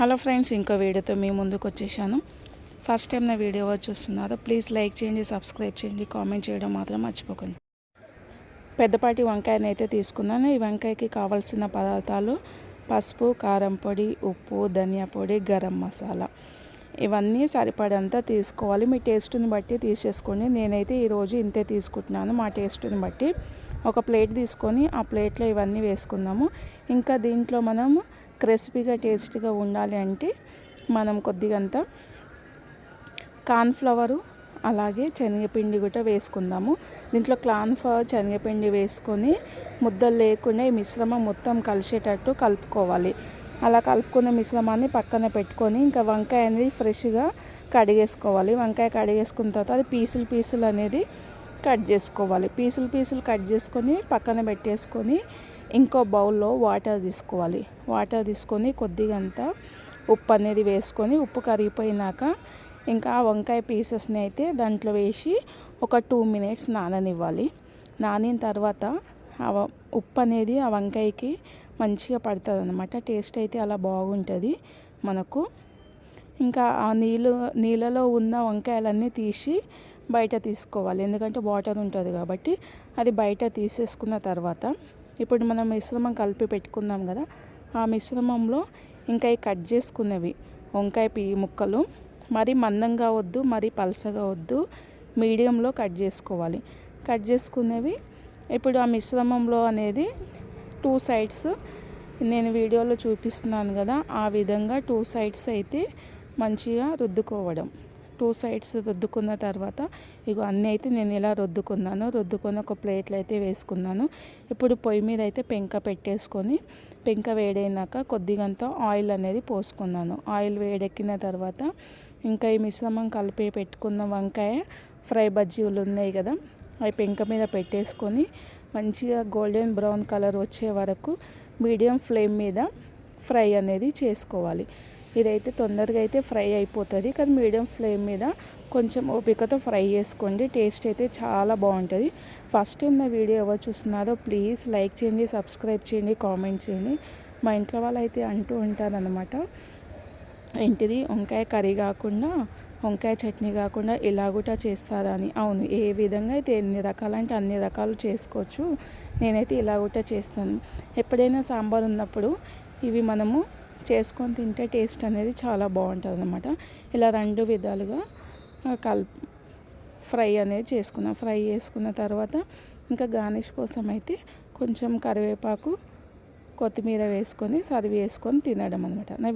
Hello friends ఇంకో వీడియోతో మీ ముందుకు వచ్చేసాను. ఫస్ట్ టైం నా వీడియో చూస్తున్నారు ప్లీజ్ లైక్ చేయండి సబ్స్క్రైబ్ చేయండి కామెంట్ చేయడం మాత్రం మర్చిపోకండి. పెద్దపాటి వంకాయని అయితే తీసుకున్నాను. ఈ వంకాయకి కావాల్సిన పదార్థాలు పసుపు కారం పొడి ఉప్పు ధనియా పొడి గరం మసాలా. ఇవన్నీ సరిపడంతా తీసుకోవాలి. మీ టేస్ట్ని బట్టి తీసేసుకోండి. నేనైతే ఈరోజు ఇంతే తీసుకుంటున్నాను. మా టేస్ట్ని బట్టి ఒక ప్లేట్ తీసుకొని ఆ ప్లేట్లో ఇవన్నీ వేసుకుందాము. ఇంకా దీంట్లో మనము క్రిస్పీగా టేస్టీగా ఉండాలి అంటే మనం కొద్దిగంత కార్న్ఫ్లవరు అలాగే శనగపిండి కూడా వేసుకుందాము. దీంట్లో కార్న్ఫ్లవర్ శనగపిండి వేసుకొని ముద్దలు లేకుండా ఈ మిశ్రమం మొత్తం కలిసేటట్టు కలుపుకోవాలి. అలా కలుపుకున్న మిశ్రమాన్ని పక్కన పెట్టుకొని ఇంకా వంకాయ అనేది ఫ్రెష్గా కడిగేసుకోవాలి. వంకాయ కడిగేసుకున్న తర్వాత అది పీసులు పీసులు అనేది కట్ చేసుకోవాలి. పీసులు పీసులు కట్ చేసుకొని పక్కన పెట్టేసుకొని ఇంకో బౌల్లో వాటర్ తీసుకోవాలి. వాటర్ తీసుకొని కొద్దిగా అంతా ఉప్పు అనేది వేసుకొని ఉప్పు కరిగిపోయినాక ఇంకా వంకాయ పీసెస్ని అయితే దాంట్లో వేసి ఒక టూ మినిట్స్ నాననివ్వాలి. నానిన తర్వాత ఆ ఉప్పు అనేది ఆ వంకాయకి మంచిగా పడుతుంది అనమాట టేస్ట్ అయితే అలా బాగుంటుంది మనకు. ఇంకా ఆ నీళ్ళు నీళ్ళలో ఉన్న వంకాయలన్నీ తీసి బయట తీసుకోవాలి. ఎందుకంటే వాటర్ ఉంటుంది కాబట్టి అది బయట తీసేసుకున్న తర్వాత ఇప్పుడు మనం మిశ్రమం కలిపి పెట్టుకుందాం కదా. ఆ మిశ్రమంలో ఇంకా కట్ చేసుకున్నవి. వంకాయ పీ ముక్కలు. మరి మందంగా వద్దు మరి పలసగా వద్దు. మీడియంలో కట్ చేసుకోవాలి. కట్ చేసుకునేవి ఇప్పుడు ఆ మిశ్రమంలో అనేది టూ సైడ్స్ నేను వీడియోలో చూపిస్తున్నాను కదా. ఆ విధంగా టూ సైడ్స్ అయితే మంచిగా రుద్దుకోవడం. టూ సైడ్స్ రుద్దుకున్న తర్వాత ఇగో అన్నీ అయితే నేను ఇలా రుద్దుకున్నాను. రుద్దుకొని ఒక ప్లేట్లు అయితే వేసుకున్నాను. ఇప్పుడు పొయ్యి మీద అయితే పెంక పెట్టేసుకొని పెంక వేడైనాక కొద్దిగంత ఆయిల్ అనేది పోసుకున్నాను. ఆయిల్ వేడెక్కిన తర్వాత ఇంకా ఈ మిశ్రమం కలిపి పెట్టుకున్న వంకాయ ఫ్రై బజ్జీలు ఉన్నాయి కదా అవి పెంక మీద పెట్టేసుకొని మంచిగా గోల్డెన్ బ్రౌన్ కలర్ వచ్చే వరకు మీడియం ఫ్లేమ్ మీద ఫ్రై అనేది చేసుకోవాలి. ఇదైతే తొందరగా అయితే ఫ్రై అయిపోతుంది. కానీ మీడియం ఫ్లేమ్ మీద కొంచెం ఓపికతో ఫ్రై చేసుకోండి. టేస్ట్ అయితే చాలా బాగుంటుంది. ఫస్ట్ టైం నా వీడియో ఎవరు చూస్తున్నారో ప్లీజ్ లైక్ చేయండి సబ్స్క్రైబ్ చేయండి కామెంట్ చేయండి. మా ఇంట్లో వాళ్ళు అయితే అంటూ ఉంటారనమాట ఏంటిది? వంకాయ కర్రీ కాకుండా వంకాయ చట్నీ కాకుండా ఇలా కూడా చేస్తారా అని అవును ఏ విధంగా అయితే ఎన్ని రకాలంటే అన్ని రకాలు చేసుకోవచ్చు. నేనైతే ఇలా కూడా చేస్తాను. ఎప్పుడైనా సాంబార్ ఉన్నప్పుడు ఇవి మనము చేసుకొని తింటే టేస్ట్ అనేది చాలా బాగుంటుంది అనమాట ఇలా రెండు విధాలుగా కల్ ఫ్రై అనేది చేసుకున్నాం ఫ్రై చేసుకున్న తర్వాత ఇంకా గార్నిష్ కోసం అయితే కొంచెం కరివేపాకు కొత్తిమీర వేసుకొని సర్వ్ చేసుకొని తినడం అనమాట